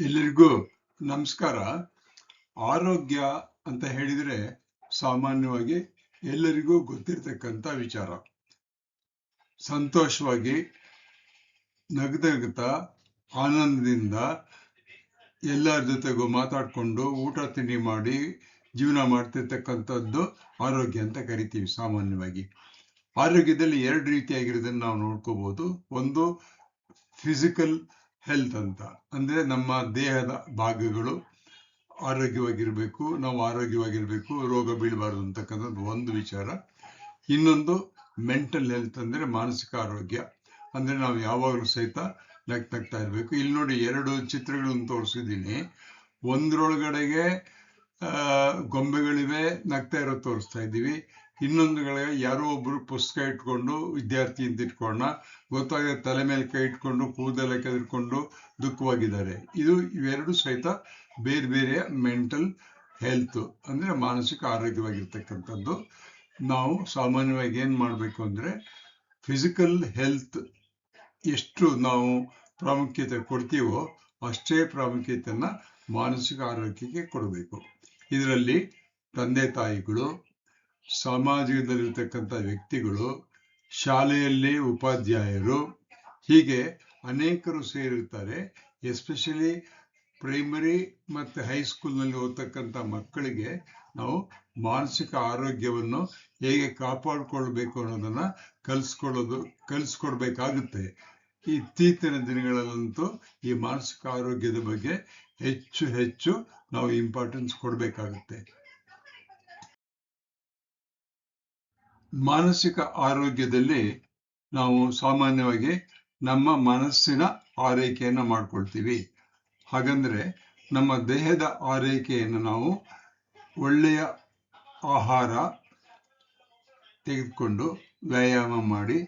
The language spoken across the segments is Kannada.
ಎಲ್ಲರಿಗೂ ನಮಸ್ಕಾರ. ಆರೋಗ್ಯ ಅಂತ ಹೇಳಿದ್ರೆ ಸಾಮಾನ್ಯವಾಗಿ ಎಲ್ಲರಿಗೂ ಗೊತ್ತಿರ್ತಕ್ಕಂಥ ವಿಚಾರ. ಸಂತೋಷವಾಗಿ ನಗದಗತ ಆನಂದದಿಂದ ಎಲ್ಲರ ಜೊತೆಗೂ ಮಾತಾಡಿಕೊಂಡು ಊಟ ತಿಂಡಿ ಮಾಡಿ ಜೀವನ ಮಾಡ್ತಿರ್ತಕ್ಕಂಥದ್ದು ಆರೋಗ್ಯ ಅಂತ ಕರಿತೀವಿ ಸಾಮಾನ್ಯವಾಗಿ. ಆರೋಗ್ಯದಲ್ಲಿ ಎರಡು ರೀತಿಯಾಗಿರೋದನ್ನ ನಾವು ನೋಡ್ಕೋಬಹುದು ಒಂದು ಫಿಸಿಕಲ್ ಹೆಲ್ತ್ ಅಂತ. ಅಂದ್ರೆ ನಮ್ಮ ದೇಹದ ಭಾಗಗಳು ಆರೋಗ್ಯವಾಗಿರ್ಬೇಕು, ನಾವು ಆರೋಗ್ಯವಾಗಿರ್ಬೇಕು, ರೋಗ ಬೀಳಬಾರ್ದು ಅಂತಕ್ಕಂಥದ್ದು ಒಂದು ವಿಚಾರ. ಇನ್ನೊಂದು ಮೆಂಟಲ್ ಹೆಲ್ತ್ ಅಂದ್ರೆ ಮಾನಸಿಕ ಆರೋಗ್ಯ. ಅಂದ್ರೆ ನಾವು ಯಾವಾಗಲೂ ಸಹಿತ ನಗ್ ನಗ್ತಾ ಇರ್ಬೇಕು. ಇಲ್ಲಿ ನೋಡಿ ಎರಡು ಚಿತ್ರಗಳನ್ನು ತೋರಿಸಿದ್ದೀನಿ. ಒಂದ್ರೊಳಗಡೆಗೆ ಗೊಂಬೆಗಳಿವೆ, ನಗ್ತಾ ಇರೋ ತೋರಿಸ್ತಾ ಇದ್ದೀವಿ. ಇನ್ನೊಂದುಗಳಿಗೆ ಯಾರೋ ಒಬ್ರು ಪುಸ್ತಕ ಇಟ್ಕೊಂಡು ವಿದ್ಯಾರ್ಥಿ ಅಂತ ಇಟ್ಕೊಂಡ ಗೊತ್ತಾಗ ತಲೆ ಮೇಲೆ ಕೈ ಇಟ್ಕೊಂಡು ಕೂದಲ ಕೆದರ್ಕೊಂಡು ದುಃಖವಾಗಿದ್ದಾರೆ. ಇದು ಇವೆರಡು ಸಹಿತ ಬೇರೆ ಬೇರೆ ಮೆಂಟಲ್ ಹೆಲ್ತ್ ಅಂದ್ರೆ ಮಾನಸಿಕ ಆರೋಗ್ಯವಾಗಿರ್ತಕ್ಕಂಥದ್ದು. ನಾವು ಸಾಮಾನ್ಯವಾಗಿ ಏನ್ ಮಾಡಬೇಕು ಅಂದ್ರೆ ಫಿಸಿಕಲ್ ಹೆಲ್ತ್ ಎಷ್ಟು ನಾವು ಪ್ರಾಮುಖ್ಯತೆ ಕೊಡ್ತೀವೋ ಅಷ್ಟೇ ಪ್ರಾಮುಖ್ಯತೆಯನ್ನ ಮಾನಸಿಕ ಆರೋಗ್ಯಕ್ಕೆ ಕೊಡಬೇಕು. ಇದರಲ್ಲಿ ತಂದೆ ತಾಯಿಗಳು ಸಮಾಜದಲ್ಲಿರ್ತಕ್ಕಂಥ ವ್ಯಕ್ತಿಗಳು, ಶಾಲೆಯಲ್ಲಿ ಉಪಾಧ್ಯಾಯರು, ಹೀಗೆ ಅನೇಕರು ಸೇರಿರ್ತಾರೆ. ಎಸ್ಪೆಷಲಿ ಪ್ರೈಮರಿ ಮತ್ತು ಹೈಸ್ಕೂಲ್ನಲ್ಲಿ ಓದ್ತಕ್ಕಂಥ ಮಕ್ಕಳಿಗೆ ನಾವು ಮಾನಸಿಕ ಆರೋಗ್ಯವನ್ನು ಹೇಗೆ ಕಾಪಾಡಿಕೊಳ್ಬೇಕು ಅನ್ನೋದನ್ನ ಕಲಿಸ್ಕೊಳ್ಳೋದು, ಕಲಿಸ್ಕೊಡ್ಬೇಕಾಗುತ್ತೆ. ಇತ್ತೀಚಿನ ದಿನಗಳಲ್ಲಂತೂ ಈ ಮಾನಸಿಕ ಆರೋಗ್ಯದ ಬಗ್ಗೆ ಹೆಚ್ಚು ಹೆಚ್ಚು ನಾವು ಇಂಪಾರ್ಟೆನ್ಸ್ ಕೊಡಬೇಕಾಗುತ್ತೆ. ಮಾನಸಿಕ ಆರೋಗ್ಯದಲ್ಲಿ ನಾವು ಸಾಮಾನ್ಯವಾಗಿ ನಮ್ಮ ಮನಸ್ಸಿನ ಆರೈಕೆಯನ್ನು ಮಾಡ್ಕೊಳ್ತೀವಿ. ಹಾಗಂದ್ರೆ ನಮ್ಮ ದೇಹದ ಆರೈಕೆಯನ್ನು ನಾವು ಒಳ್ಳೆಯ ಆಹಾರ ತೆಗೆದುಕೊಂಡು ವ್ಯಾಯಾಮ ಮಾಡಿ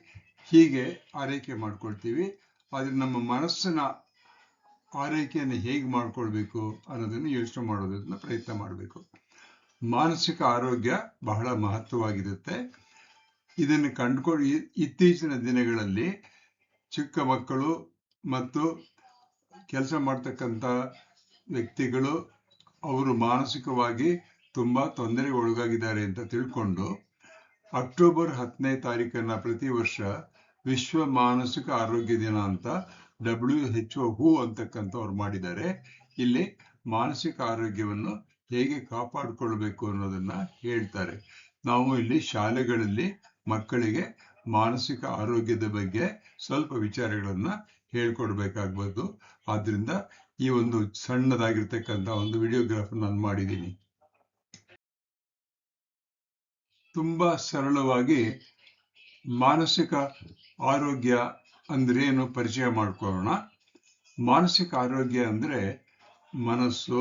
ಹೀಗೆ ಆರೈಕೆ ಮಾಡ್ಕೊಳ್ತೀವಿ. ಆದರೆ ನಮ್ಮ ಮನಸ್ಸಿನ ಆರೈಕೆಯನ್ನು ಹೇಗೆ ಮಾಡ್ಕೊಳ್ಬೇಕು ಅನ್ನೋದನ್ನು ಯೋಚನೆ ಮಾಡೋದನ್ನ ಪ್ರಯತ್ನ ಮಾಡಬೇಕು. ಮಾನಸಿಕ ಆರೋಗ್ಯ ಬಹಳ ಮಹತ್ವವಾಗಿರುತ್ತೆ. ಇದನ್ನು ಕಂಡುಕೊಂಡು ಇತ್ತೀಚಿನ ದಿನಗಳಲ್ಲಿ ಚಿಕ್ಕ ಮಕ್ಕಳು ಮತ್ತು ಕೆಲಸ ಮಾಡ್ತಕ್ಕಂಥ ವ್ಯಕ್ತಿಗಳು ಅವರು ಮಾನಸಿಕವಾಗಿ ತುಂಬಾ ತೊಂದರೆಗೆ ಒಳಗಾಗಿದ್ದಾರೆ ಅಂತ ತಿಳ್ಕೊಂಡು ಅಕ್ಟೋಬರ್ ಹತ್ತನೇ ತಾರೀಕನ್ನ ಪ್ರತಿ ವರ್ಷ ವಿಶ್ವ ಮಾನಸಿಕ ಆರೋಗ್ಯ ದಿನ ಅಂತ ಡಬ್ಲ್ಯೂ ಎಚ್ ಒ ಹೂ ಅಂತಕ್ಕಂಥವ್ರು ಮಾಡಿದ್ದಾರೆ. ಇಲ್ಲಿ ಮಾನಸಿಕ ಆರೋಗ್ಯವನ್ನು ಹೇಗೆ ಕಾಪಾಡಿಕೊಳ್ಬೇಕು ಅನ್ನೋದನ್ನ ಹೇಳ್ತಾರೆ. ನಾವು ಇಲ್ಲಿ ಶಾಲೆಗಳಲ್ಲಿ ಮಕ್ಕಳಿಗೆ ಮಾನಸಿಕ ಆರೋಗ್ಯದ ಬಗ್ಗೆ ಸ್ವಲ್ಪ ವಿಚಾರಗಳನ್ನ ಹೇಳ್ಕೊಡ್ಬೇಕಾಗ್ಬೋದು. ಆದ್ರಿಂದ ಈ ಒಂದು ಸಣ್ಣದಾಗಿರ್ತಕ್ಕಂಥ ಒಂದು ವಿಡಿಯೋಗ್ರಾಫ್ ನಾನು ಮಾಡಿದ್ದೀನಿ. ತುಂಬಾ ಸರಳವಾಗಿ ಮಾನಸಿಕ ಆರೋಗ್ಯ ಅಂದ್ರೆ ಏನು ಪರಿಚಯ ಮಾಡ್ಕೊಳ್ಳೋಣ. ಮಾನಸಿಕ ಆರೋಗ್ಯ ಅಂದ್ರೆ ಮನಸ್ಸು,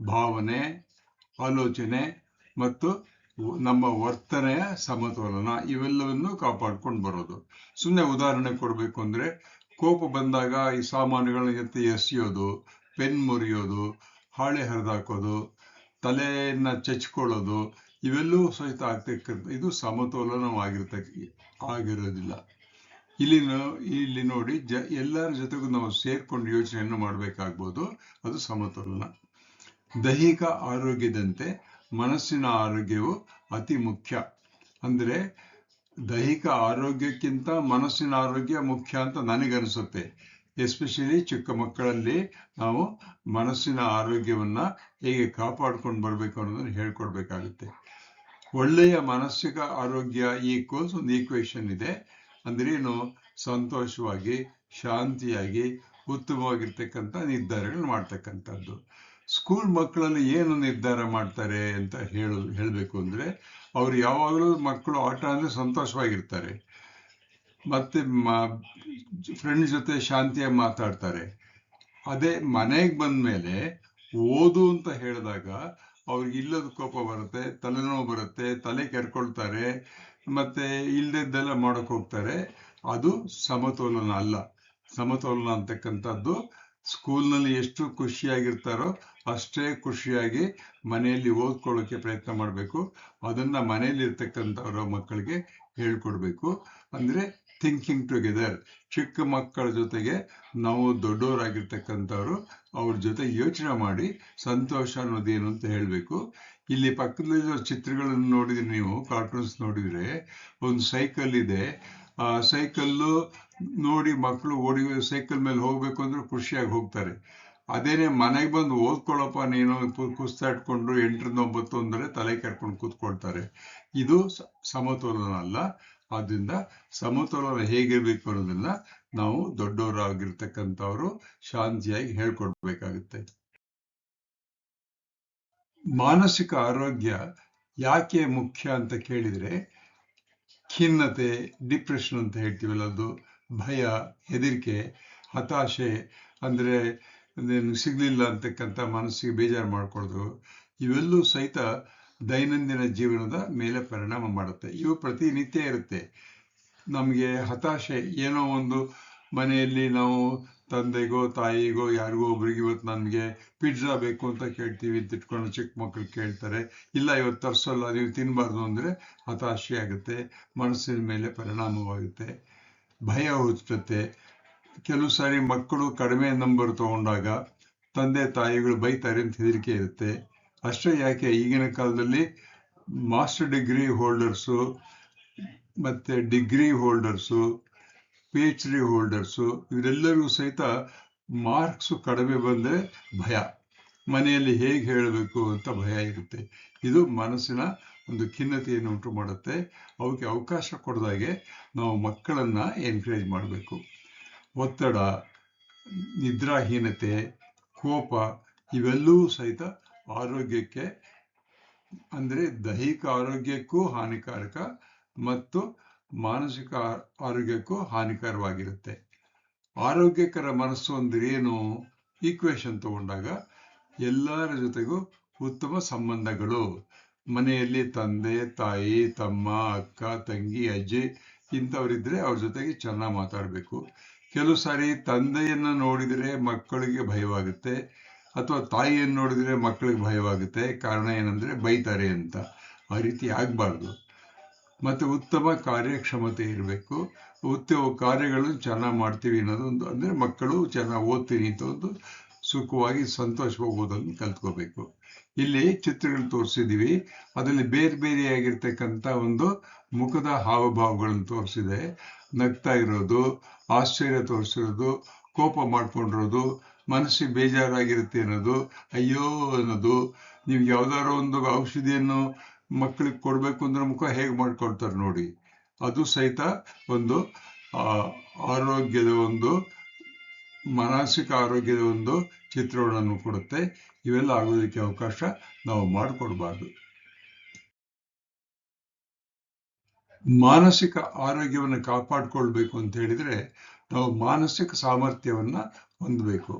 ಭಾವನೆ, ಆಲೋಚನೆ ಮತ್ತು ನಮ್ಮ ವರ್ತನೆಯ ಸಮತೋಲನ ಇವೆಲ್ಲವನ್ನು ಕಾಪಾಡ್ಕೊಂಡು ಬರೋದು. ಸುಮ್ಮನೆ ಉದಾಹರಣೆ ಕೊಡಬೇಕು ಅಂದ್ರೆ, ಕೋಪ ಬಂದಾಗ ಈ ಸಾಮಾನುಗಳ ಎತ್ತಿ ಎಸೆಯೋದು, ಪೆನ್ ಮುರಿಯೋದು, ಹಾಳೆ ಹರಿದಾಕೋದು, ತಲೆಯನ್ನ ಚಚ್ಕೊಳ್ಳೋದು, ಇವೆಲ್ಲವೂ ಸಹಿತ ಆಗ್ತಕ್ಕಂಥ ಇದು ಸಮತೋಲನವಾಗಿರ್ತಕ್ಕ ಆಗಿರೋದಿಲ್ಲ. ಇಲ್ಲಿ ಇಲ್ಲಿ ನೋಡಿ, ಜ, ಎಲ್ಲರ ಜೊತೆಗೂ ನಾವು ಸೇರ್ಕೊಂಡು ಯೋಚನೆಯನ್ನು ಮಾಡಬೇಕಾಗ್ಬೋದು. ಅದು ಸಮತೋಲನ. ದೈಹಿಕ ಆರೋಗ್ಯದಂತೆ ಮನಸ್ಸಿನ ಆರೋಗ್ಯವು ಅತಿ ಮುಖ್ಯ. ಅಂದರೆ ದೈಹಿಕ ಆರೋಗ್ಯಕ್ಕಿಂತ ಮನಸ್ಸಿನ ಆರೋಗ್ಯ ಮುಖ್ಯ ಅಂತ ನನಗನ್ಸುತ್ತೆ. ಎಸ್ಪೆಷಲಿ ಚಿಕ್ಕ ಮಕ್ಕಳಲ್ಲಿ ನಾವು ಮನಸ್ಸಿನ ಆರೋಗ್ಯವನ್ನ ಹೇಗೆ ಕಾಪಾಡ್ಕೊಂಡು ಬರ್ಬೇಕು ಅನ್ನೋದನ್ನು ಹೇಳ್ಕೊಡ್ಬೇಕಾಗುತ್ತೆ. ಒಳ್ಳೆಯ ಮಾನಸಿಕ ಆರೋಗ್ಯ ಈಕ್ವಲ್ಸ್ ಒಂದು ಈಕ್ವೇಷನ್ ಇದೆ. ಅಂದ್ರೇನು ಸಂತೋಷವಾಗಿ, ಶಾಂತಿಯಾಗಿ, ಉತ್ತಮವಾಗಿರ್ತಕ್ಕಂಥ ನಿರ್ಧಾರಗಳು ಮಾಡ್ತಕ್ಕಂಥದ್ದು. ಸ್ಕೂಲ್ ಮಕ್ಕಳಲ್ಲಿ ಏನು ನಿರ್ಧಾರ ಮಾಡ್ತಾರೆ ಅಂತ ಹೇಳು, ಹೇಳಬೇಕು ಅಂದ್ರೆ, ಅವ್ರು ಯಾವಾಗಲೂ ಮಕ್ಕಳು ಆಟ ಅಂದರೆ ಸಂತೋಷವಾಗಿರ್ತಾರೆ. ಮತ್ತೆ ಫ್ರೆಂಡ್ಸ್ ಜೊತೆ ಶಾಂತಿಯಾಗಿ ಮಾತಾಡ್ತಾರೆ. ಅದೇ ಮನೆಗೆ ಬಂದ ಮೇಲೆ ಓದು ಅಂತ ಹೇಳಿದಾಗ ಅವ್ರಿಗೆ ಇಲ್ಲದ ಕೋಪ ಬರುತ್ತೆ, ತಲೆನೋವು ಬರುತ್ತೆ, ತಲೆ ಕೆರ್ಕೊಳ್ತಾರೆ, ಮತ್ತೆ ಇಲ್ಲದೆಲ್ಲ ಮಾಡೋಕ್ಕೆ ಹೋಗ್ತಾರೆ. ಅದು ಸಮತೋಲನ ಅಲ್ಲ. ಸಮತೋಲನ ಅಂತಕ್ಕಂಥದ್ದು ಸ್ಕೂಲ್ನಲ್ಲಿ ಎಷ್ಟು ಖುಷಿಯಾಗಿರ್ತಾರೋ ಅಷ್ಟೇ ಖುಷಿಯಾಗಿ ಮನೆಯಲ್ಲಿ ಓದ್ಕೊಳ್ಳೋಕೆ ಪ್ರಯತ್ನ ಮಾಡಬೇಕು. ಅದನ್ನ ಮನೆಯಲ್ಲಿ ಇರ್ತಕ್ಕಂಥವ್ರ ಮಕ್ಕಳಿಗೆ ಹೇಳ್ಕೊಡ್ಬೇಕು. ಅಂದ್ರೆ ಥಿಂಕಿಂಗ್ ಟುಗೆದರ್ ಚಿಕ್ಕ ಮಕ್ಕಳ ಜೊತೆಗೆ ನಾವು ದೊಡ್ಡವರಾಗಿರ್ತಕ್ಕಂಥವ್ರು ಅವ್ರ ಜೊತೆ ಯೋಚನೆ ಮಾಡಿ ಸಂತೋಷ ಅನ್ನೋದೇನು ಅಂತ ಹೇಳಬೇಕು. ಇಲ್ಲಿ ಪಕ್ಕದಲ್ಲಿರೋ ಚಿತ್ರಗಳನ್ನು ನೋಡಿದ್ರೆ ನೀವು ಕಾರ್ಟೂನ್ಸ್ ನೋಡಿದ್ರೆ, ಒಂದು ಸೈಕಲ್ ಇದೆ. ಆ ಸೈಕಲ್ಲು ನೋಡಿ ಮಕ್ಕಳು ಓಡಿ ಸೈಕಲ್ ಮೇಲೆ ಹೋಗ್ಬೇಕು ಅಂದ್ರೆ ಖುಷಿಯಾಗಿ ಹೋಗ್ತಾರೆ. ಅದೇನೆ ಮನೆಗೆ ಬಂದು ಓದ್ಕೊಳ್ಳಪ್ಪ ನೀನು ಕುಸ್ತಾಡ್ಕೊಂಡು ಎಂಟರಿಂದ ಒಂಬತ್ತು ಅಂದ್ರೆ ತಲೆ ಕರ್ಕೊಂಡು ಕೂತ್ಕೊಳ್ತಾರೆ. ಇದು ಸಮತೋಲನ ಅಲ್ಲ. ಆದ್ರಿಂದ ಸಮತೋಲನ ಹೇಗಿರ್ಬೇಕು ಅನ್ನೋದನ್ನ ನಾವು ದೊಡ್ಡವರಾಗಿರ್ತಕ್ಕಂಥವ್ರು ಶಾಂತಿಯಾಗಿ ಹೇಳ್ಕೊಡ್ಬೇಕಾಗುತ್ತೆ. ಮಾನಸಿಕ ಆರೋಗ್ಯ ಯಾಕೆ ಮುಖ್ಯ ಅಂತ ಕೇಳಿದ್ರೆ ಖಿನ್ನತೆ, ಡಿಪ್ರೆಷನ್ ಅಂತ ಹೇಳ್ತೀವಲ್ಲ ಅದು. ಭಯ, ಹೆದರಿಕೆ, ಹತಾಶೆ, ಅಂದ್ರೆ ಸಿಗಲಿಲ್ಲ ಅಂತಕ್ಕಂಥ ಮನಸ್ಸಿಗೆ ಬೇಜಾರು ಮಾಡಿಕೊಳ್ಳೋದು ಇವೆಲ್ಲೂ ಸಹಿತ ದೈನಂದಿನ ಜೀವನದ ಮೇಲೆ ಪರಿಣಾಮ ಮಾಡುತ್ತೆ. ಇವು ಪ್ರತಿನಿತ್ಯ ಇರುತ್ತೆ. ನಮಗೆ ಹತಾಶೆ, ಏನೋ ಒಂದು ಮನೆಯಲ್ಲಿ ನಾವು ತಂದೆಗೋ, ತಾಯಿಗೋ, ಯಾರಿಗೋ ಒಬ್ರಿಗೆ ಇವತ್ತು ನನಗೆ ಪಿಜ್ಜಾ ಬೇಕು ಅಂತ ಕೇಳ್ತೀವಿ ಅಂತ ಇಟ್ಕೊಂಡು ಚಿಕ್ಕ ಮಕ್ಕಳು ಕೇಳ್ತಾರೆ. ಇಲ್ಲ, ಇವತ್ತು ತರಿಸಲ್ಲ, ನೀವು ತಿನ್ನಬಾರ್ದು ಅಂದರೆ ಹತಾಶೆ ಆಗುತ್ತೆ ಮನಸ್ಸಿನ ಮೇಲೆ ಪರಿಣಾಮವಾಗುತ್ತೆ. ಭಯ ಉತ್ಪತ್ತೆ ಕೆಲವು ಸಾರಿ ಮಕ್ಕಳು ಕಡಿಮೆ ನಂಬರ್ ತಗೊಂಡಾಗ ತಂದೆ ತಾಯಿಗಳು ಬೈತಾರೆ ಅಂತ ಹೆದರಿಕೆ ಇರುತ್ತೆ. ಅಷ್ಟೇ ಯಾಕೆ ಈಗಿನ ಕಾಲದಲ್ಲಿ ಮಾಸ್ಟರ್ ಡಿಗ್ರಿ ಹೋಲ್ಡರ್ಸು ಮತ್ತೆ degree holders P H D holders ಇವರೆಲ್ಲರಿಗೂ ಸಹಿತ ಮಾರ್ಕ್ಸು ಕಡಿಮೆ ಬಂದರೆ ಭಯ. ಮನೆಯಲ್ಲಿ ಹೇಗೆ ಹೇಳಬೇಕು ಅಂತ ಭಯ ಇರುತ್ತೆ. ಇದು ಮನಸ್ಸಿನ ಒಂದು ಖಿನ್ನತೆಯನ್ನು ಉಂಟು ಮಾಡುತ್ತೆ. ಅವಕ್ಕೆ ಅವಕಾಶ ಕೊಡದಾಗೆ ನಾವು ಮಕ್ಕಳನ್ನ ಎನ್ಕರೇಜ್ ಮಾಡಬೇಕು. ಒತ್ತಡ, ನಿದ್ರಾಹೀನತೆ, ಕೋಪ ಇವೆಲ್ಲವೂ ಸಹಿತ ಆರೋಗ್ಯಕ್ಕೆ ಅಂದರೆ ದೈಹಿಕ ಆರೋಗ್ಯಕ್ಕೂ ಹಾನಿಕಾರಕ ಮತ್ತು ಮಾನಸಿಕ ಆರೋಗ್ಯಕ್ಕೂ ಹಾನಿಕರವಾಗಿರುತ್ತೆ. ಆರೋಗ್ಯಕರ ಮನಸ್ಸು ಅಂದ್ರೆ ಏನು? ಈಕ್ವೇಶನ್ ತಗೊಂಡಾಗ ಎಲ್ಲರ ಜೊತೆಗೂ ಉತ್ತಮ ಸಂಬಂಧಗಳು. ಮನೆಯಲ್ಲಿ ತಂದೆ, ತಾಯಿ, ತಮ್ಮ, ಅಕ್ಕ, ತಂಗಿ, ಅಜ್ಜಿ ಇಂಥವರಿದ್ರೆ ಅವ್ರ ಜೊತೆಗೆ ಚೆನ್ನಾಗಿ ಮಾತಾಡಬೇಕು. ಕೆಲವು ಸಾರಿ ತಂದೆಯನ್ನ ನೋಡಿದರೆ ಮಕ್ಕಳಿಗೆ ಭಯವಾಗುತ್ತೆ ಅಥವಾ ತಾಯಿಯನ್ನು ನೋಡಿದರೆ ಮಕ್ಕಳಿಗೆ ಭಯವಾಗುತ್ತೆ. ಕಾರಣ ಏನಂದ್ರೆ ಬೈತಾರೆ ಅಂತ. ಆ ರೀತಿ ಆಗಬಾರ್ದು. ಮತ್ತೆ ಉತ್ತಮ ಕಾರ್ಯಕ್ಷಮತೆ ಇರಬೇಕು. ಉತ್ತಮ ಕಾರ್ಯಗಳು ಚೆನ್ನಾಗಿ ಮಾಡ್ತೀವಿ ಅನ್ನೋದು ಅಂದರೆ ಅಂದ್ರೆ ಮಕ್ಕಳು ಚೆನ್ನಾಗಿ ಓದ್ತೀನಿ ಅಂತ ಒಂದು ಸುಖವಾಗಿ ಸಂತೋಷವಾಗಿ ಓದೋದನ್ನು ಕಲ್ತ್ಕೋಬೇಕು. ಇಲ್ಲಿ ಚಿತ್ರಗಳು ತೋರಿಸಿದೀವಿ. ಅದರಲ್ಲಿ ಬೇರೆ ಬೇರೆಯಾಗಿರ್ತಕ್ಕಂಥ ಒಂದು ಮುಖದ ಹಾವಭಾವಗಳನ್ನು ತೋರಿಸಿದೆ. ನಗ್ತಾ ಇರೋದು, ಆಶ್ಚರ್ಯ ತೋರಿಸಿರೋದು, ಕೋಪ ಮಾಡ್ಕೊಂಡಿರೋದು, ಮನಸ್ಸಿಗೆ ಬೇಜಾರಾಗಿರುತ್ತೆ ಅನ್ನೋದು, ಅಯ್ಯೋ ಅನ್ನೋದು. ನೀವು ಯಾವ್ದಾರೋ ಒಂದು ಔಷಧಿಯನ್ನು ಮಕ್ಕಳಿಗೆ ಕೊಡ್ಬೇಕು ಅಂದ್ರೆ ಮುಖ ಹೇಗೆ ಮಾಡ್ಕೊಳ್ತಾರೆ ನೋಡಿ. ಅದು ಸಹಿತ ಒಂದು ಆರೋಗ್ಯದ ಒಂದು, ಮಾನಸಿಕ ಆರೋಗ್ಯದ ಒಂದು ಚಿತ್ರಣವನ್ನು ಕೊಡುತ್ತೆ. ಇವೆಲ್ಲ ಆಗೋದಕ್ಕೆ ಅವಕಾಶ ನಾವು ಮಾಡಿಕೊಡ್ಬಾರ್ದು. ಮಾನಸಿಕ ಆರೋಗ್ಯವನ್ನು ಕಾಪಾಡಿಕೊಳ್ಬೇಕು ಅಂತ ಹೇಳಿದ್ರೆ ನಾವು ಮಾನಸಿಕ ಸಾಮರ್ಥ್ಯವನ್ನ ಹೊಂದಬೇಕು.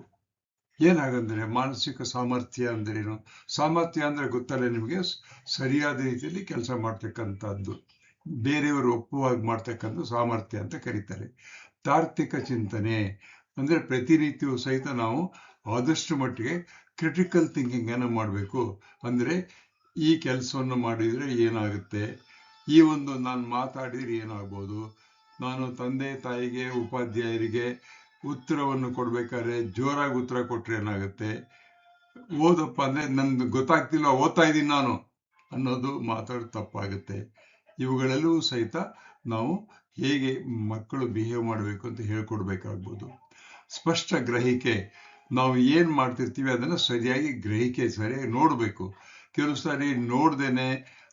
ಏನಾಗಂದ್ರೆ ಮಾನಸಿಕ ಸಾಮರ್ಥ್ಯ ಅಂದ್ರೇನು? ಸಾಮರ್ಥ್ಯ ಅಂದ್ರೆ ಗೊತ್ತಲ್ಲ ನಿಮಗೆ? ಸರಿಯಾದ ರೀತಿಯಲ್ಲಿ ಕೆಲಸ ಮಾಡ್ತಕ್ಕಂಥದ್ದು. ಬೇರೆಯವರು ಒಪ್ಪುವಾಗಿ ಮಾಡ್ತಕ್ಕಂಥ ಸಾಮರ್ಥ್ಯ ಅಂತ ಕರೀತಾರೆ. ತಾರ್ಕಿಕ ಚಿಂತನೆ ಅಂದ್ರೆ ಪ್ರತಿನಿತ್ಯವೂ ಸಹಿತ ನಾವು ಆದಷ್ಟು ಮಟ್ಟಿಗೆ ಕ್ರಿಟಿಕಲ್ ಥಿಂಕಿಂಗ್ ಏನೋ ಮಾಡಬೇಕು. ಅಂದ್ರೆ ಈ ಕೆಲಸವನ್ನು ಮಾಡಿದ್ರೆ ಏನಾಗುತ್ತೆ? ಈ ಒಂದು ನಾನು ಮಾತಾಡಿದ್ರೆ ಏನಾಗ್ಬೋದು? ನಾನು ತಂದೆ ತಾಯಿಗೆ, ಉಪಾಧ್ಯಾಯರಿಗೆ ಉತ್ತರವನ್ನು ಕೊಡ್ಬೇಕಾದ್ರೆ ಜೋರಾಗಿ ಉತ್ತರ ಕೊಟ್ಟರೆ ಏನಾಗುತ್ತೆ? ಓದಪ್ಪ ಅಂದ್ರೆ ನನ್ನದು ಗೊತ್ತಾಗ್ತಿಲ್ಲ ಓದ್ತಾ ಇದ್ದೀನಿ ನಾನು ಅನ್ನೋದು ಮಾತಾಡೋದು ತಪ್ಪಾಗುತ್ತೆ. ಇವುಗಳೆಲ್ಲವೂ ಸಹಿತ ನಾವು ಹೇಗೆ ಮಕ್ಕಳು ಬಿಹೇವ್ ಮಾಡಬೇಕು ಅಂತ ಹೇಳ್ಕೊಡ್ಬೇಕಾಗ್ಬೋದು. ಸ್ಪಷ್ಟ ಗ್ರಹಿಕೆ. ನಾವು ಏನ್ ಮಾಡ್ತಿರ್ತೀವಿ ಅದನ್ನ ಸರಿಯಾಗಿ ಗ್ರಹಿಕೆ ಸರಿಯಾಗಿ ನೋಡ್ಬೇಕು. ಕೆಲವು ಸಾರಿ ನೋಡ್ದೇನೆ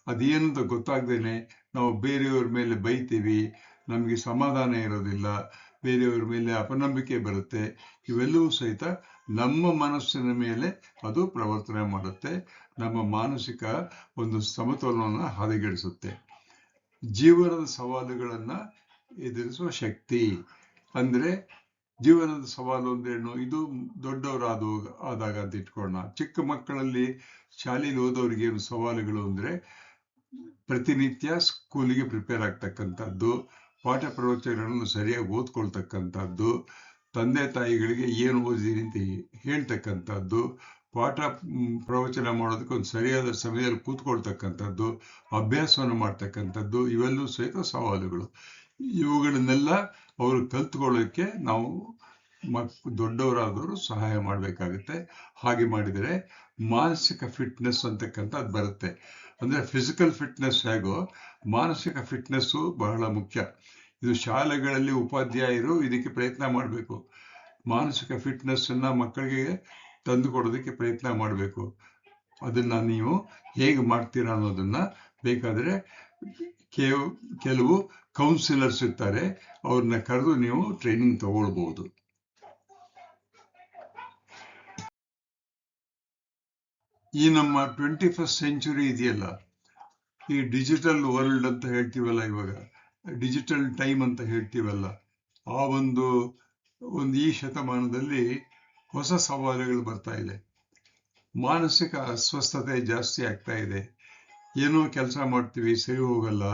ಅದೇನಂತ ಗೊತ್ತಾಗ್ದೇನೆ ನಾವು ಬೇರೆಯವ್ರ ಮೇಲೆ ಬೈತೀವಿ, ನಮಗೆ ಸಮಾಧಾನ ಇರೋದಿಲ್ಲ, ಬೇರೆಯವ್ರ ಮೇಲೆ ಅಪನಂಬಿಕೆ ಬರುತ್ತೆ, ಇವೆಲ್ಲವೂ ಸಹಿತ ನಮ್ಮ ಮನಸ್ಸಿನ ಮೇಲೆ ಅದು ಪ್ರವರ್ತನೆ ಮಾಡುತ್ತೆ, ನಮ್ಮ ಮಾನಸಿಕ ಒಂದು ಸಮತೋಲನವನ್ನು ಹದಗೆಡಿಸುತ್ತೆ. ಜೀವನದ ಸವಾಲುಗಳನ್ನ ಎದುರಿಸುವ ಶಕ್ತಿ ಅಂದ್ರೆ ಜೀವನದ ಸವಾಲು ಅಂದ್ರೇನು ಇದು ದೊಡ್ಡವರಾದ ಆದಾಗ ಅಂತ ಇಟ್ಕೊಳ್ಳೋಣ. ಚಿಕ್ಕ ಮಕ್ಕಳಲ್ಲಿ ಶಾಲೆಯಲ್ಲಿ ಓದೋರಿಗೆ ಏನು ಸವಾಲುಗಳು ಅಂದ್ರೆ ಪ್ರತಿನಿತ್ಯ ಸ್ಕೂಲಿಗೆ ಪ್ರಿಪೇರ್ ಆಗ್ತಕ್ಕಂಥದ್ದು, ಪಾಠ ಪ್ರವಚನಗಳನ್ನು ಸರಿಯಾಗಿ ಓದ್ಕೊಳ್ತಕ್ಕಂಥದ್ದು, ತಂದೆ ತಾಯಿಗಳಿಗೆ ಏನು ಓದಿದೀನಿ ಅಂತ ಹೇಳ್ತಕ್ಕಂಥದ್ದು, ಪಾಠ ಪ್ರವಚನ ಮಾಡೋದಕ್ಕೆ ಒಂದು ಸರಿಯಾದ ಸಮಯದಲ್ಲಿ ಕೂತ್ಕೊಳ್ತಕ್ಕಂಥದ್ದು, ಅಭ್ಯಾಸವನ್ನು ಮಾಡ್ತಕ್ಕಂಥದ್ದು, ಇವೆಲ್ಲವೂ ಸಹಿತ ಸವಾಲುಗಳು. ಇವುಗಳನ್ನೆಲ್ಲ ಅವರು ಕಲ್ತ್ಕೊಳ್ಳೋಕೆ ನಾವು ಮಕ್ ದೊಡ್ಡವರಾದವರು ಸಹಾಯ ಮಾಡಬೇಕಾಗುತ್ತೆ. ಹಾಗೆ ಮಾಡಿದರೆ ಮಾನಸಿಕ ಫಿಟ್ನೆಸ್ ಅಂತಕ್ಕಂಥದ್ದು ಬರುತ್ತೆ. ಅಂದರೆ ಫಿಸಿಕಲ್ ಫಿಟ್ನೆಸ್ ಹೇಗೋ ಮಾನಸಿಕ ಫಿಟ್ನೆಸ್ಸು ಬಹಳ ಮುಖ್ಯ. ಇದು ಶಾಲೆಗಳಲ್ಲಿ ಉಪಾಧ್ಯಾಯರು ಇದಕ್ಕೆ ಪ್ರಯತ್ನ ಮಾಡಬೇಕು. ಮಾನಸಿಕ ಫಿಟ್ನೆಸ್ಸನ್ನು ಮಕ್ಕಳಿಗೆ ತಂದು ಕೊಡೋದಕ್ಕೆ ಪ್ರಯತ್ನ ಮಾಡಬೇಕು. ಅದನ್ನು ನೀವು ಹೇಗೆ ಮಾಡ್ತೀರಾ ಅನ್ನೋದನ್ನ ಬೇಕಾದರೆ ಕೇವ್ ಕೆಲವು ಕೌನ್ಸಿಲರ್ಸ್ ಇರ್ತಾರೆ ಅವ್ರನ್ನ ಕರೆದು ನೀವು ಟ್ರೈನಿಂಗ್ ತಗೊಳ್ಬಹುದು ಈ ನಮ್ಮ ಟ್ವೆಂಟಿ ಫಸ್ಟ್ ಸೆಂಚುರಿ ಇದೆಯಲ್ಲ, ಈ ಡಿಜಿಟಲ್ ವರ್ಲ್ಡ್ ಅಂತ ಹೇಳ್ತೀವಲ್ಲ ಇವಾಗ ಡಿಜಿಟಲ್ ಟೈಮ್ ಅಂತ ಹೇಳ್ತೀವಲ್ಲ, ಆ ಒಂದು ಒಂದು ಈ ಶತಮಾನದಲ್ಲಿ ಹೊಸ ಸವಾಲುಗಳು ಬರ್ತಾ ಇದೆ. ಮಾನಸಿಕ ಅಸ್ವಸ್ಥತೆ ಜಾಸ್ತಿ ಆಗ್ತಾ ಇದೆ. ಏನೋ ಕೆಲಸ ಮಾಡ್ತೀವಿ, ಸರಿ ಹೋಗಲ್ಲ.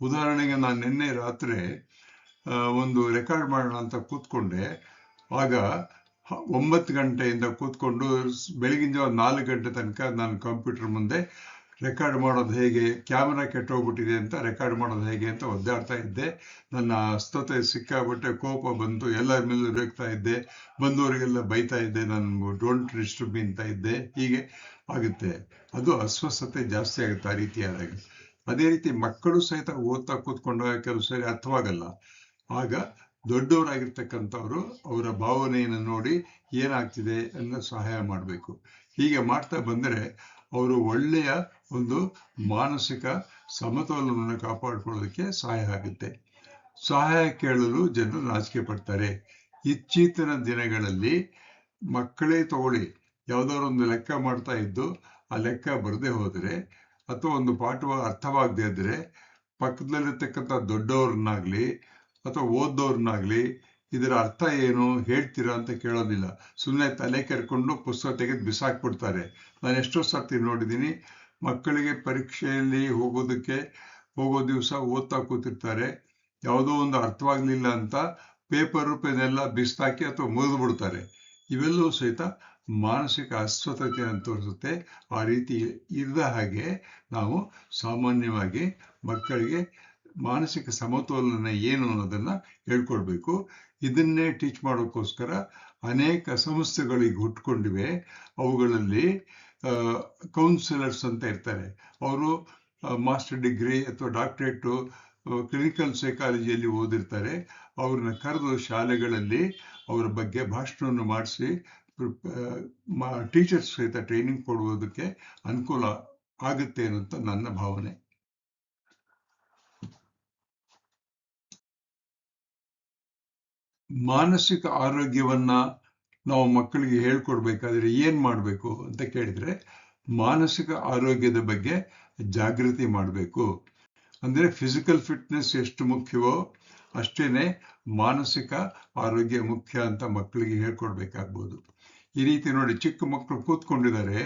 ಉದಾಹರಣೆಗೆ ನಾನು ನಿನ್ನೆ ರಾತ್ರಿ ಒಂದು ರೆಕಾರ್ಡ್ ಮಾಡೋಣ ಅಂತ ಕೂತ್ಕೊಂಡೆ. ಆಗ ಒಂಬತ್ತು ಗಂಟೆಯಿಂದ ಕೂತ್ಕೊಂಡು ಬೆಳಗಿನ ಜಾವ ನಾಲ್ಕು ಗಂಟೆ ತನಕ ನಾನು ಕಂಪ್ಯೂಟರ್ ಮುಂದೆ ರೆಕಾರ್ಡ್ ಮಾಡೋದು ಹೇಗೆ, ಕ್ಯಾಮರಾ ಕೆಟ್ಟೋಗ್ಬಿಟ್ಟಿದೆ ಅಂತ ರೆಕಾರ್ಡ್ ಮಾಡೋದು ಹೇಗೆ ಅಂತ ಒದ್ದಾಡ್ತಾ ಇದ್ದೆ. ನನ್ನ ಅಸ್ತತೆ ಸಿಕ್ಕಾಬಿಟ್ಟೆ ಕೋಪ ಬಂತು, ಎಲ್ಲರ ಮೇಲೆ ರೇಗ್ತಾ ಇದ್ದೆ. ಬಂದವರಿಗೆಲ್ಲ ಬೈತಾ ಇದ್ದೆ, ನಾನು ಡೋಂಟ್ ಡಿಸ್ಟರ್ಬ್ ಅಂತ ಇದ್ದೆ. ಹೀಗೆ ಆಗುತ್ತೆ. ಅದು ಅಸ್ವಸ್ಥತೆ ಜಾಸ್ತಿ ಆಗುತ್ತೆ ಆ ರೀತಿ ಆದಾಗ. ಅದೇ ರೀತಿ ಮಕ್ಕಳು ಸಹಿತ ಓದ್ತಾ ಕೂತ್ಕೊಂಡಾಗ ಕೆಲವು ಸರಿ ಅರ್ಥವಾಗಲ್ಲ. ಆಗ ದೊಡ್ಡವರಾಗಿರ್ತಕ್ಕಂಥವ್ರು ಅವರ ಭಾವನೆಯನ್ನು ನೋಡಿ ಏನಾಗ್ತಿದೆ ಅನ್ನೋ ಸಹಾಯ ಮಾಡಬೇಕು. ಹೀಗೆ ಮಾಡ್ತಾ ಬಂದರೆ ಅವರು ಒಳ್ಳೆಯ ಒಂದು ಮಾನಸಿಕ ಸಮತೋಲನವನ್ನು ಕಾಪಾಡಿಕೊಳ್ಳೋದಕ್ಕೆ ಸಹಾಯ ಆಗುತ್ತೆ. ಸಹಾಯ ಕೇಳಲು ಜನರು ನಾಚಿಕೆ ಪಡ್ತಾರೆ. ಇತ್ತೀಚಿನ ದಿನಗಳಲ್ಲಿ ಮಕ್ಕಳೇ ತಗೊಳ್ಳಿ. ಯಾವ್ದಾದ್ರು ಒಂದು ಲೆಕ್ಕ ಮಾಡ್ತಾ ಇದ್ದು ಆ ಲೆಕ್ಕ ಬರದೆ ಹೋದರೆ ಅಥವಾ ಒಂದು ಪಾಠವ ಅರ್ಥವಾಗದೇ ಇದ್ರೆ ಪಕ್ಕದಲ್ಲಿರ್ತಕ್ಕಂಥ ದೊಡ್ಡವ್ರನ್ನಾಗ್ಲಿ ಅಥವಾ ಓದೋರ್ನಾಗ್ಲಿ ಇದರ ಅರ್ಥ ಏನು, ಹೇಳ್ತೀರಾ ಅಂತ ಕೇಳೋದಿಲ್ಲ. ಸುಮ್ಮನೆ ತಲೆ ಕೆರ್ಕೊಂಡು ಪುಸ್ತಕ ತೆಗೆದು ಬಿಸಾಕ್ಬಿಡ್ತಾರೆ. ನಾನು ಎಷ್ಟೋ ಸರ್ತಿ ನೋಡಿದ್ದೀನಿ, ಮಕ್ಕಳಿಗೆ ಪರೀಕ್ಷೆಯಲ್ಲಿ ಹೋಗೋದಕ್ಕೆ ಹೋಗೋ ದಿವಸ ಓದ್ತಾ ಕೂತಿರ್ತಾರೆ. ಯಾವುದೋ ಒಂದು ಅರ್ಥವಾಗ್ಲಿಲ್ಲ ಅಂತ ಪೇಪರ್ ರೂಪನೆಲ್ಲ ಬಿಸಾಕಿ ಅಥವಾ ಮುರಿದು ಬಿಡ್ತಾರೆ ಇವೆಲ್ಲವೂ ಸಹಿತ ಮಾನಸಿಕ ಅಸ್ವಸ್ಥತೆಯನ್ನು ತೋರಿಸುತ್ತೆ. ಆ ರೀತಿ ಇದ್ದ ಹಾಗೆ ನಾವು ಸಾಮಾನ್ಯವಾಗಿ ಮಕ್ಕಳಿಗೆ ಮಾನಸಿಕ ಸಮತೋಲನ ಏನು ಅನ್ನೋದನ್ನ ಹೇಳ್ಕೊಡ್ಬೇಕು. ಇದನ್ನೇ ಟೀಚ್ ಮಾಡೋಕ್ಕೋಸ್ಕರ ಅನೇಕ ಸಂಸ್ಥೆಗಳಿಗೆ ಹುಟ್ಕೊಂಡಿವೆ. ಅವುಗಳಲ್ಲಿ ಕೌನ್ಸಿಲರ್ಸ್ ಅಂತ ಇರ್ತಾರೆ. ಅವರು ಮಾಸ್ಟರ್ ಡಿಗ್ರಿ ಅಥವಾ ಡಾಕ್ಟ್ರೇಟು ಕ್ಲಿನಿಕಲ್ ಸೈಕಾಲಜಿಯಲ್ಲಿ ಓದಿರ್ತಾರೆ. ಅವ್ರನ್ನ ಕರೆದು ಶಾಲೆಗಳಲ್ಲಿ ಅವರ ಬಗ್ಗೆ ಭಾಷಣವನ್ನು ಮಾಡಿಸಿ ಟೀಚರ್ಸ್ ಸಹಿತ ಟ್ರೈನಿಂಗ್ ಕೊಡುವುದಕ್ಕೆ ಅನುಕೂಲ ಆಗುತ್ತೆ ಅಂತ ನನ್ನ ಭಾವನೆ. ಮಾನಸಿಕ ಆರೋಗ್ಯವನ್ನ ನಾವು ಮಕ್ಕಳಿಗೆ ಹೇಳ್ಕೊಡ್ಬೇಕಾದ್ರೆ ಏನ್ ಮಾಡಬೇಕು ಅಂತ ಕೇಳಿದ್ರೆ ಮಾನಸಿಕ ಆರೋಗ್ಯದ ಬಗ್ಗೆ ಜಾಗೃತಿ ಮಾಡಬೇಕು. ಅಂದ್ರೆ ಫಿಸಿಕಲ್ ಫಿಟ್ನೆಸ್ ಎಷ್ಟು ಮುಖ್ಯವೋ ಅಷ್ಟೇನೆ ಮಾನಸಿಕ ಆರೋಗ್ಯ ಮುಖ್ಯ ಅಂತ ಮಕ್ಕಳಿಗೆ ಹೇಳ್ಕೊಡ್ಬೇಕಾಗ್ಬೋದು. ಈ ರೀತಿ ನೋಡಿ ಚಿಕ್ಕ ಮಕ್ಕಳು ಕೂತ್ಕೊಂಡಿದ್ದಾರೆ,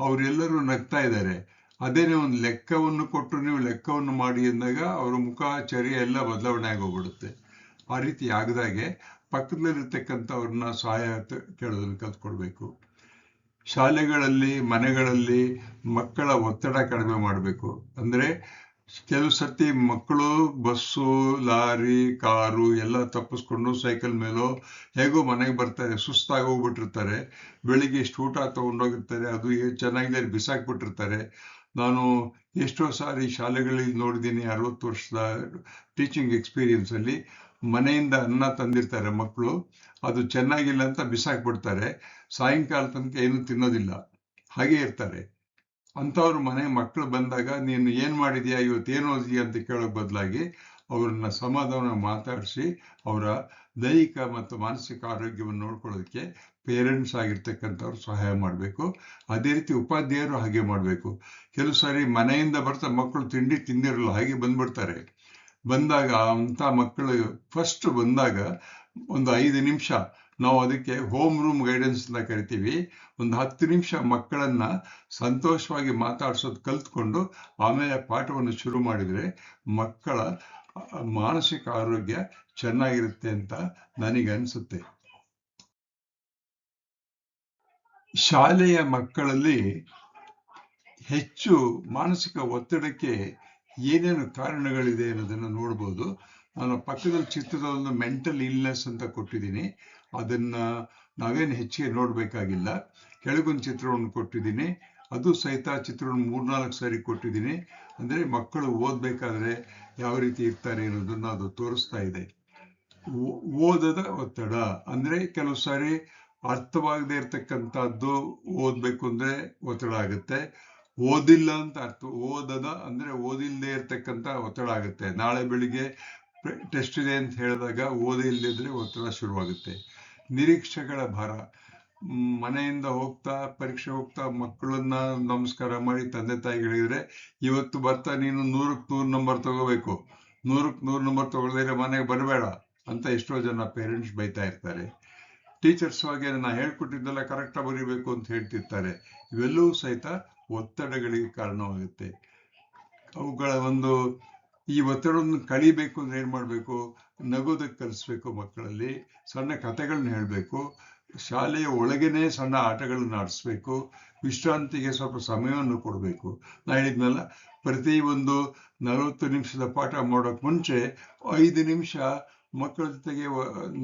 ಅವರೆಲ್ಲರೂ ನಗ್ತಾ ಇದ್ದಾರೆ. ಅದೇನೇ ಒಂದು ಲೆಕ್ಕವನ್ನು ಕೊಟ್ಟು ನೀವು ಲೆಕ್ಕವನ್ನು ಮಾಡಿ ಅಂದಾಗ ಅವರ ಮುಖ ಚರ್ಯ ಎಲ್ಲ ಬದಲಾವಣೆ ಆಗೋಗ್ಬಿಡುತ್ತೆ. ಆ ರೀತಿ ಆಗದಾಗೆ ಪಕ್ಕದಲ್ಲಿರ್ತಕ್ಕಂಥವ್ರನ್ನ ಸಹಾಯ ಕೇಳೋದನ್ನು ಕೇಳೋದನ್ನ ಕಲ್ತ್ಕೊಳ್ಬೇಕು ಶಾಲೆಗಳಲ್ಲಿ, ಮನೆಗಳಲ್ಲಿ ಮಕ್ಕಳ ಒತ್ತಡ ಕಡಿಮೆ ಮಾಡಬೇಕು. ಅಂದ್ರೆ ಕೆಲವು ಸರ್ತಿ ಮಕ್ಕಳು ಬಸ್ಸು, ಲಾರಿ, ಕಾರು ಎಲ್ಲ ತಪ್ಪಿಸ್ಕೊಂಡು ಸೈಕಲ್ ಮೇಲೋ ಹೇಗೋ ಮನೆಗೆ ಬರ್ತಾರೆ, ಸುಸ್ತಾಗಿ ಹೋಗ್ಬಿಟ್ಟಿರ್ತಾರೆ. ಬೆಳಿಗ್ಗೆ ಎಷ್ಟು ಊಟ ತಗೊಂಡೋಗಿರ್ತಾರೆ, ಅದು ಚೆನ್ನಾಗಿದೆ ಬಿಸಾಕ್ಬಿಟ್ಟಿರ್ತಾರೆ. ನಾನು ಎಷ್ಟೋ ಸಾರಿ ಶಾಲೆಗಳಲ್ಲಿ ನೋಡಿದ್ದೀನಿ ಅರವತ್ತು ವರ್ಷದ ಟೀಚಿಂಗ್ ಎಕ್ಸ್ಪೀರಿಯನ್ಸ್ ಅಲ್ಲಿ ಮನೆಯಿಂದ ಅನ್ನ ತಂದಿರ್ತಾರೆ ಮಕ್ಕಳು. ಅದು ಚೆನ್ನಾಗಿಲ್ಲ ಅಂತ ಬಿಸಾಕ್ಬಿಡ್ತಾರೆ. ಸಾಯಂಕಾಲ ತನಕ ಏನು ತಿನ್ನೋದಿಲ್ಲ. ಹಾಗೆ ಇರ್ತಾರೆ. ಅಂಥವ್ರ ಮನೆ ಮಕ್ಕಳು ಬಂದಾಗ, ನೀನು ಏನ್ ಮಾಡಿದ್ಯಾ? ಇವತ್ತು ಏನು ಓದಿದ್ಯಾ? ಅಂತ ಕೇಳೋ ಬದಲಾಗಿ ಅವ್ರನ್ನ ಸಮಾಧಾನ ಮಾತಾಡಿಸಿ, ಅವರ ದೈಹಿಕ ಮತ್ತು ಮಾನಸಿಕ ಆರೋಗ್ಯವನ್ನು ನೋಡ್ಕೊಳ್ಳೋದಕ್ಕೆ ಪೇರೆಂಟ್ಸ್ ಆಗಿರ್ತಕ್ಕಂಥವ್ರು ಸಹಾಯ ಮಾಡಬೇಕು. ಅದೇ ರೀತಿ ಉಪಾಧ್ಯಾಯರು ಹಾಗೆ ಮಾಡಬೇಕು. ಕೆಲವು ಸಾರಿ ಮನೆಯಿಂದ ಬರ್ತಾ ಮಕ್ಕಳು ತಿಂಡಿ ತಿಂದಿರಲ್ಲ, ಹಾಗೆ ಬಂದ್ಬಿಡ್ತಾರೆ. ಬಂದಾಗ ಅಂತ ಮಕ್ಕಳು ಫಸ್ಟ್ ಬಂದಾಗ ಒಂದು ಐದು ನಿಮಿಷ ನಾವು ಅದಕ್ಕೆ ಹೋಮ್ ರೂಮ್ ಗೈಡೆನ್ಸ್ ಅಂತ ಕರಿತೀವಿ. ಒಂದು ಹತ್ತು ನಿಮಿಷ ಮಕ್ಕಳನ್ನ ಸಂತೋಷವಾಗಿ ಮಾತಾಡಿಸೋದು ಕಲ್ತ್ಕೊಂಡು ಆಮೇಲೆ ಪಾಠವನ್ನು ಶುರು ಮಾಡಿದ್ರೆ ಮಕ್ಕಳ ಮಾನಸಿಕ ಆರೋಗ್ಯ ಚೆನ್ನಾಗಿರುತ್ತೆ ಅಂತ ನನಗೆ ಅನ್ಸುತ್ತೆ. ಶಾಲೆಯ ಮಕ್ಕಳಲ್ಲಿ ಹೆಚ್ಚು ಮಾನಸಿಕ ಒತ್ತಡಕ್ಕೆ ಏನೇನು ಕಾರಣಗಳಿದೆ ಅನ್ನೋದನ್ನು ನೋಡ್ಬೋದು. ನಾನು ಪಕ್ಕದಲ್ಲಿ ಚಿತ್ರದ ಒಂದು ಮೆಂಟಲ್ ಇಲ್ನೆಸ್ ಅಂತ ಕೊಟ್ಟಿದ್ದೀನಿ. ಅದನ್ನ ನಾವೇನು ಹೆಚ್ಚಿಗೆ ನೋಡ್ಬೇಕಾಗಿಲ್ಲ. ಕೆಳಗೊಂದು ಚಿತ್ರವನ್ನು ಕೊಟ್ಟಿದ್ದೀನಿ. ಅದು ಸಹಿತ ಚಿತ್ರವನ್ನು ಮೂರ್ನಾಲ್ಕು ಸಾರಿ ಕೊಟ್ಟಿದ್ದೀನಿ. ಅಂದ್ರೆ ಮಕ್ಕಳು ಓದ್ಬೇಕಾದ್ರೆ ಯಾವ ರೀತಿ ಇರ್ತಾರೆ ಅನ್ನೋದನ್ನ ಅದು ತೋರಿಸ್ತಾ ಇದೆ. ಓದದ ಒತ್ತಡ. ಅಂದ್ರೆ ಕೆಲವು ಸಾರಿ ಅರ್ಥವಾಗದೇ ಇರ್ತಕ್ಕಂಥದ್ದು ಓದ್ಬೇಕು ಅಂದ್ರೆ ಒತ್ತಡ ಆಗುತ್ತೆ. ಓದಿಲ್ಲ ಅಂತ ಅರ್ಥ, ಓದದ ಅಂದ್ರೆ ಓದಿಲ್ಲದೆ ಇರ್ತಕ್ಕಂಥ ಒತ್ತಡ ಆಗುತ್ತೆ. ನಾಳೆ ಬೆಳಿಗ್ಗೆ ಟೆಸ್ಟ್ ಇದೆ ಅಂತ ಹೇಳಿದಾಗ ಓದಿಲ್ಲದಿದ್ರೆ ಒತ್ತಡ ಶುರುವಾಗುತ್ತೆ. ನಿರೀಕ್ಷೆಗಳ ಭಾರ. ಮನೆಯಿಂದ ಹೋಗ್ತಾ, ಪರೀಕ್ಷೆ ಹೋಗ್ತಾ ಮಕ್ಕಳನ್ನ ನಮಸ್ಕಾರ ಮಾಡಿ ತಂದೆ ತಾಯಿಗಳಿದ್ರೆ ಇವತ್ತು ಬರ್ತಾ ನೀನು ನೂರಕ್ಕೆ ನೂರು ನಂಬರ್ ತಗೋಬೇಕು. ನೂರಕ್ಕೆ ನೂರು ನಂಬರ್ ತಗೊಳ್ದಿದ್ರೆ ಮನೆಗೆ ಬರಬೇಡ ಅಂತ ಎಷ್ಟೋ ಜನ ಪೇರೆಂಟ್ಸ್ ಬೈತಾ ಇರ್ತಾರೆ. ಟೀಚರ್ಸ್ ಹಾಗೆ ನಾ ಹೇಳ್ಕೊಟ್ಟಿದ್ದೆಲ್ಲ ಕರೆಕ್ಟಾಗಿ ಬರೀಬೇಕು ಅಂತ ಹೇಳ್ತಿರ್ತಾರೆ. ಇವೆಲ್ಲವೂ ಸಹಿತ ಒತ್ತಡಗಳಿಗೆ ಕಾರಣವಾಗುತ್ತೆ. ಅವುಗಳ ಒಂದು ಈ ಒತ್ತಡವನ್ನು ಕಳಿಬೇಕು ಅಂದ್ರೆ ಏನ್ ಮಾಡ್ಬೇಕು? ನಗೋದಕ್ಕೆ ಕಲಿಸ್ಬೇಕು ಮಕ್ಕಳಲ್ಲಿ, ಸಣ್ಣ ಕಥೆಗಳನ್ನ ಹೇಳಬೇಕು, ಶಾಲೆಯ ಒಳಗೇನೆ ಸಣ್ಣ ಆಟಗಳನ್ನ ಆಡಿಸ್ಬೇಕು, ವಿಶ್ರಾಂತಿಗೆ ಸ್ವಲ್ಪ ಸಮಯವನ್ನು ಕೊಡಬೇಕು. ನಾ ಹೇಳಿದ್ನಲ್ಲ, ಪ್ರತಿ ಒಂದು ನಲವತ್ತು ನಿಮಿಷದ ಪಾಠ ಮಾಡೋಕ್ ಮುಂಚೆ ಐದು ನಿಮಿಷ ಮಕ್ಕಳ ಜೊತೆಗೆ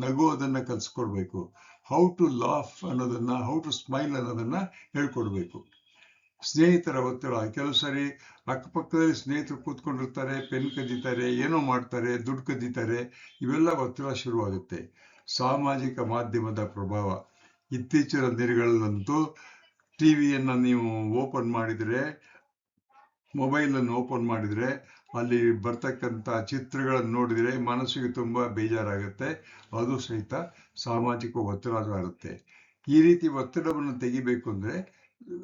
ನಗೋದನ್ನು ಕಲಿಸ್ಕೊಡ್ಬೇಕು. ಹೌ ಟು ಲಾಫ್ ಅನ್ನೋದನ್ನ ಹೌ ಟು ಸ್ಮೈಲ್ ಅನ್ನೋದನ್ನ ಹೇಳ್ಕೊಡ್ಬೇಕು. ಸ್ನೇಹಿತರ ಒತ್ತಡ ಕೆಲವು ಸರಿ ಅಕ್ಕಪಕ್ಕದಲ್ಲಿ ಸ್ನೇಹಿತರು ಕೂತ್ಕೊಂಡಿರ್ತಾರೆ, ಪೆನ್ ಕದೀತಾರೆ, ಏನೋ ಮಾಡ್ತಾರೆ, ದುಡ್ಡು ಕದೀತಾರೆ, ಇವೆಲ್ಲ ಒತ್ತಡ ಶುರುವಾಗುತ್ತೆ. ಸಾಮಾಜಿಕ ಮಾಧ್ಯಮದ ಪ್ರಭಾವ. ಇತ್ತೀಚಿನ ದಿನಗಳಲ್ಲಂತೂ ಟಿವಿಯನ್ನ ನೀವು ಓಪನ್ ಮಾಡಿದ್ರೆ, ಮೊಬೈಲನ್ನು ಓಪನ್ ಮಾಡಿದ್ರೆ, ಅಲ್ಲಿ ಬರ್ತಕ್ಕಂಥ ಚಿತ್ರಗಳನ್ನು ನೋಡಿದ್ರೆ ಮನಸ್ಸಿಗೆ ತುಂಬಾ ಬೇಜಾರಾಗುತ್ತೆ. ಅದು ಸಹಿತ ಸಾಮಾಜಿಕ ಒತ್ತಡ ಆಗುತ್ತೆ. ಈ ರೀತಿ ಒತ್ತಡವನ್ನು ತೆಗಿಬೇಕು ಅಂದ್ರೆ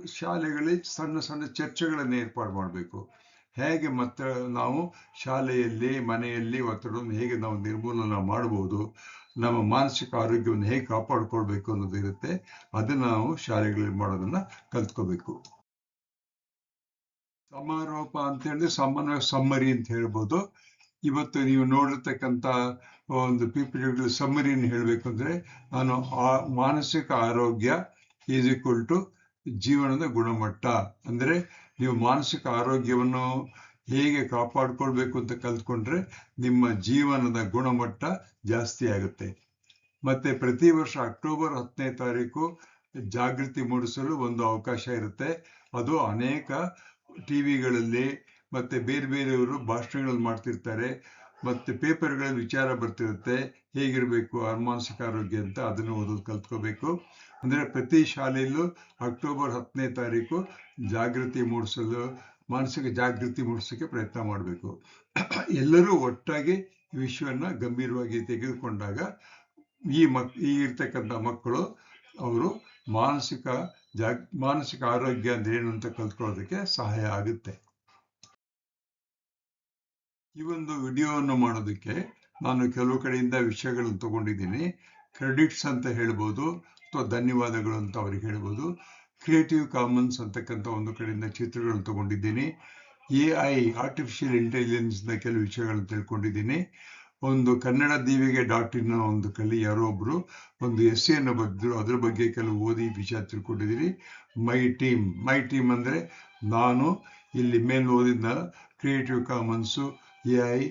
ಶಾಲೆಗಳಲ್ಲಿ ಸಣ್ಣ ಸಣ್ಣ ಚರ್ಚೆಗಳನ್ನು ಏರ್ಪಾಡು ಮಾಡಬೇಕು. ಹೇಗೆ ಮತ್ತೆ ನಾವು ಶಾಲೆಯಲ್ಲಿ, ಮನೆಯಲ್ಲಿ ಒತ್ತಡವನ್ನು ಹೇಗೆ ನಾವು ನಿರ್ಮೂಲನ ಮಾಡಬಹುದು ನಮ್ಮ ಮಾನಸಿಕ ಆರೋಗ್ಯವನ್ನು ಹೇಗೆ ಕಾಪಾಡ್ಕೊಳ್ಬೇಕು ಅನ್ನೋದು ಇರುತ್ತೆ. ಅದನ್ನ ನಾವು ಶಾಲೆಗಳಲ್ಲಿ ಮಾಡೋದನ್ನ ಕಲ್ತ್ಕೋಬೇಕು. ಸಮಾರೋಪ ಅಂತ ಹೇಳಿದ್ರೆ ಸಾಮಾನ್ಯವಾಗಿ ಸಮ್ಮರಿ ಅಂತ ಹೇಳ್ಬೋದು. ಇವತ್ತು ನೀವು ನೋಡಿರ್ತಕ್ಕಂಥ ಒಂದು ಪಿಪಿಡಿ ಸಮ್ಮರಿಯನ್ನು ಹೇಳಬೇಕು ಅಂದ್ರೆ ನಾನು ಮಾನಸಿಕ ಆರೋಗ್ಯ ಈಸ್ ಈಕ್ವಲ್ ಟು ಜೀವನದ ಗುಣಮಟ್ಟ. ಅಂದ್ರೆ ನೀವು ಮಾನಸಿಕ ಆರೋಗ್ಯವನ್ನು ಹೇಗೆ ಕಾಪಾಡ್ಕೊಳ್ಬೇಕು ಅಂತ ಕಲ್ತ್ಕೊಂಡ್ರೆ ನಿಮ್ಮ ಜೀವನದ ಗುಣಮಟ್ಟ ಜಾಸ್ತಿ ಆಗುತ್ತೆ. ಮತ್ತೆ ಪ್ರತಿ ವರ್ಷ ಅಕ್ಟೋಬರ್ ಹತ್ತನೇ ತಾರೀಕು ಜಾಗೃತಿ ಮೂಡಿಸಲು ಒಂದು ಅವಕಾಶ ಇರುತ್ತೆ. ಅದು ಅನೇಕ ಟಿವಿಗಳಲ್ಲಿ ಮತ್ತೆ ಬೇರೆ ಬೇರೆಯವರು ಭಾಷಣಗಳು ಮಾಡ್ತಿರ್ತಾರೆ. ಮತ್ತೆ ಪೇಪರ್ಗಳಲ್ಲಿ ವಿಚಾರ ಬರ್ತಿರುತ್ತೆ. ಹೇಗಿರಬೇಕು ಮಾನಸಿಕ ಆರೋಗ್ಯ ಅಂತ ಅದನ್ನು ಓದೋದು ಕಲ್ತ್ಕೋಬೇಕು. ಅಂದ್ರೆ ಪ್ರತಿ ಶಾಲೆಯಲ್ಲೂ ಅಕ್ಟೋಬರ್ ಹತ್ತನೇ ತಾರೀಕು ಜಾಗೃತಿ ಮೂಡಿಸಲು, ಮಾನಸಿಕ ಜಾಗೃತಿ ಮೂಡಿಸೋಕೆ ಪ್ರಯತ್ನ ಮಾಡಬೇಕು. ಎಲ್ಲರೂ ಒಟ್ಟಾಗಿ ಈ ವಿಷಯವನ್ನ ಗಂಭೀರವಾಗಿ ತೆಗೆದುಕೊಂಡಾಗ ಈ ಮಕ್, ಈ ಇರ್ತಕ್ಕಂಥ ಮಕ್ಕಳು ಅವರು ಮಾನಸಿಕ ಜಾಗ್, ಮಾನಸಿಕ ಆರೋಗ್ಯ ಅಂದ್ರೆ ಏನು ಅಂತ ಕಲ್ತ್ಕೊಳ್ಳೋದಕ್ಕೆ ಸಹಾಯ ಆಗುತ್ತೆ. ಈ ಒಂದು ವಿಡಿಯೋವನ್ನು ಮಾಡೋದಕ್ಕೆ ನಾನು ಕೆಲವು ಕಡೆಯಿಂದ ವಿಷಯಗಳನ್ನು ತಗೊಂಡಿದ್ದೀನಿ. ಕ್ರೆಡಿಟ್ಸ್ ಅಂತ ಹೇಳ್ಬೋದು, ಅಥವಾ ಧನ್ಯವಾದಗಳು ಅಂತ ಅವ್ರಿಗೆ ಹೇಳ್ಬೋದು. ಕ್ರಿಯೇಟಿವ್ ಕಾಮನ್ಸ್ ಅಂತಕ್ಕಂಥ ಒಂದು ಕಡೆಯಿಂದ ಚಿತ್ರಗಳನ್ನು ತಗೊಂಡಿದ್ದೀನಿ. ಎ ಐ ಆರ್ಟಿಫಿಷಿಯಲ್ ಇಂಟೆಲಿಜೆನ್ಸ್ನ ಕೆಲವು ವಿಷಯಗಳನ್ನು ತಿಳ್ಕೊಂಡಿದ್ದೀನಿ. ಒಂದು ಕನ್ನಡ ದೀವಿಗೆ ಡಾಟ್ ಇನ್ನ ಒಂದು ಕಲಿ, ಯಾರೋ ಒಬ್ರು ಒಂದು ಎಸ್ ಅನ್ನು ಬರೆದ್ರು ಅದ್ರ ಬಗ್ಗೆ ಕೆಲವು ಓದಿ ವಿಷಯ ತಿಳ್ಕೊಂಡಿದ್ದೀನಿ. ಮೈ ಟೀಮ್ ಮೈ ಟೀಮ್ ಅಂದರೆ ನಾನು ಇಲ್ಲಿ ಮೇಲೆ ಓದಿದ್ದ creative commons A I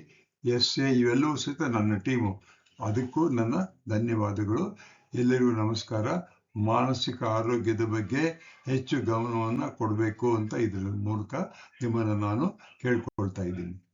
S A ಇವೆಲ್ಲವೂ ಸಹಿತ ನನ್ನ ಟೀಮು. ಅದಕ್ಕೂ ನನ್ನ ಧನ್ಯವಾದಗಳು. ಎಲ್ಲರಿಗೂ ನಮಸ್ಕಾರ. ಮಾನಸಿಕ ಆರೋಗ್ಯದ ಬಗ್ಗೆ ಹೆಚ್ಚು ಗಮನವನ್ನು ಕೊಡಬೇಕು ಅಂತ ಇದರ ಮೂಲಕ ನಿಮ್ಮನ್ನು ನಾನು ಕೇಳ್ಕೊಳ್ತಾ ಇದ್ದೀನಿ.